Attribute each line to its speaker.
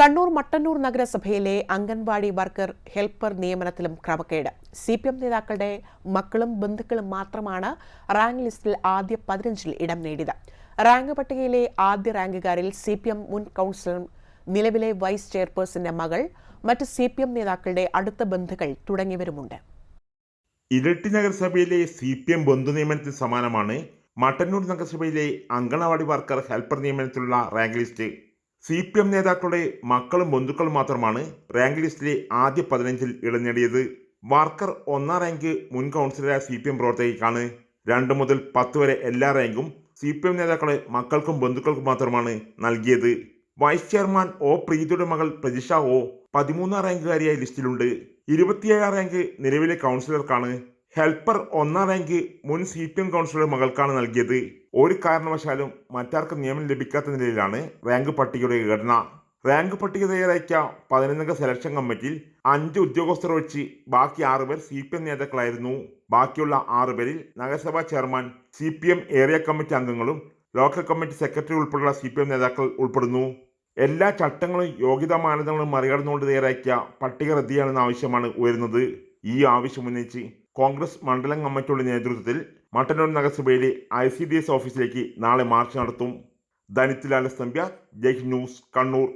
Speaker 1: കണ്ണൂർ മട്ടന്നൂർ നഗരസഭയിലെ anganwadi worker helper നിയമനത്തിലും ക്രമക്കേട്. C P M നേതാക്കളുടെ മക്കളും ബന്ധുക്കളും മാത്രമാണ് റാങ്ക് ലിസ്റ്റിൽ ആദ്യ പതിനഞ്ചിൽ ഇടം നേടിയത്. റാങ്ക് പട്ടികയിലെ ആദ്യ റാങ്കുകാരിൽ സി പി എം മുൻ കൗൺസിലർ നിലവിലെ വൈസ് ചെയർപേഴ്സന്റെ മകൾ മറ്റ് സി പി എം നേതാക്കളുടെ അടുത്ത ബന്ധുക്കൾ തുടങ്ങിയവരുമുണ്ട്.
Speaker 2: ഇരട്ടി നഗരസഭയിലെ സി പി എം ബന്ധു നിയമനത്തിന് സമാനമാണ് മട്ടന്നൂർ നഗരസഭയിലെ anganwadi worker helper നിയമനത്തിലുള്ള rank list C P M നേതാക്കളുടെ മക്കളും ബന്ധുക്കളും മാത്രമാണ് റാങ്ക് ലിസ്റ്റിലെ ആദ്യ പതിനഞ്ചിൽ ഇടം നേടിയത്. വാർക്കർ ഒന്നാം റാങ്ക് മുൻ കൗൺസിലറായ സി പി എം പ്രവർത്തകയ്ക്കാണ്. രണ്ട് മുതൽ പത്ത് വരെ എല്ലാ റാങ്കും സി പി എം നേതാക്കളെ മക്കൾക്കും ബന്ധുക്കൾക്കും മാത്രമാണ് നൽകിയത്. വൈസ് ചെയർമാൻ ഒ പ്രീതിയുടെ മകൾ പ്രജിഷ ഒ പതിമൂന്നാം റാങ്കുകാരിയായി ലിസ്റ്റിലുണ്ട്. ഇരുപത്തിയേഴാം റാങ്ക് നിലവിലെ കൗൺസിലർക്കാണ്. ഹെൽപ്പർ ഒന്നാം റാങ്ക് മുൻ സി പി എം കൗൺസിലർ മകൾക്കാണ് നൽകിയത്. ഒരു കാരണവശാലും മറ്റാർക്കും നിയമം ലഭിക്കാത്ത നിലയിലാണ് റാങ്ക് പട്ടികയുടെ ഘടന റാങ്ക് പട്ടിക തയ്യാറാക്കിയ പതിനൊന്നംഗ സെലക്ഷൻ കമ്മിറ്റിയിൽ അഞ്ച് ഉദ്യോഗസ്ഥർ ഒഴിച്ച് ബാക്കി ആറുപേർ സി പി എം നേതാക്കളായിരുന്നു. ബാക്കിയുള്ള ആറുപേരിൽ നഗരസഭാ chairman C P M area committee അംഗങ്ങളും ലോക്കൽ കമ്മിറ്റി സെക്രട്ടറി ഉൾപ്പെടെയുള്ള സി പി എം നേതാക്കൾ ഉൾപ്പെടുന്നു. എല്ലാ ചട്ടങ്ങളും യോഗ്യതാ മാനദണ്ഡങ്ങളും മറികടന്നുകൊണ്ട് തയ്യാറാക്കിയ പട്ടിക റദ്ദ് ചെയ്യണമെന്ന ആവശ്യമാണ് ഉയരുന്നത്. ഈ ആവശ്യം ഉന്നയിച്ച് കോൺഗ്രസ് മണ്ഡലം കമ്മിറ്റിയുടെ നേതൃത്വത്തിൽ മട്ടന്നൂർ നഗരസഭയിലെ ഐ സി ഡി എസ് ഓഫീസിലേക്ക് നാളെ മാർച്ച് നടത്തും. ധനിത്തിലാൽ സ്തംഭ്യ ജയ് ന്യൂസ് കണ്ണൂർ.